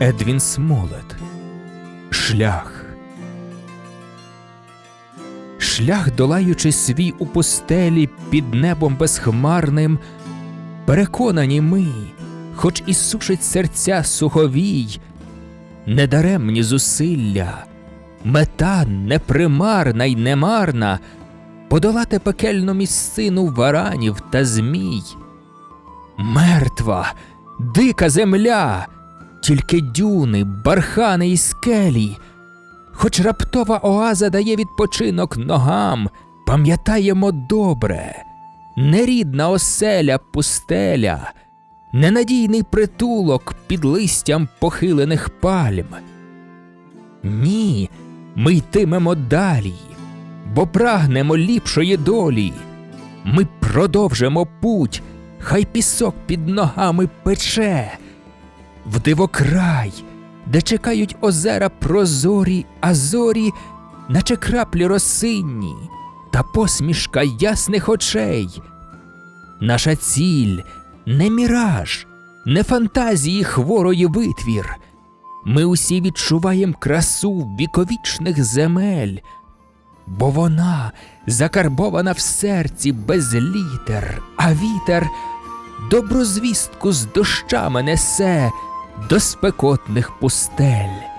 Едвін Смолет. Шлях. Шлях, долаючи свій у пустелі під небом безхмарним, переконані ми, хоч і сушить серця суховій, недаремні зусилля, мета непримарна й немарна подолати пекельну місцину варанів та змій. Мертва, дика земля, тільки дюни, бархани й скелі. Хоч раптова оаза дає відпочинок ногам, пам'ятаємо добре, нерідна оселя пустеля, ненадійний притулок під листям похилених пальм. Ні, ми йтимемо далі, бо прагнемо ліпшої долі. Ми продовжимо путь, хай пісок під ногами пече, в дивокрай, де чекають озера прозорі, а зорі, наче краплі росинні, та посмішка ясних очей. Наша ціль не міраж, не фантазії хворої витвір. Ми усі відчуваємо красу віковічних земель, бо вона закарбована в серці без літер, а вітер добру звістку з дощами несе до спекотних пустель.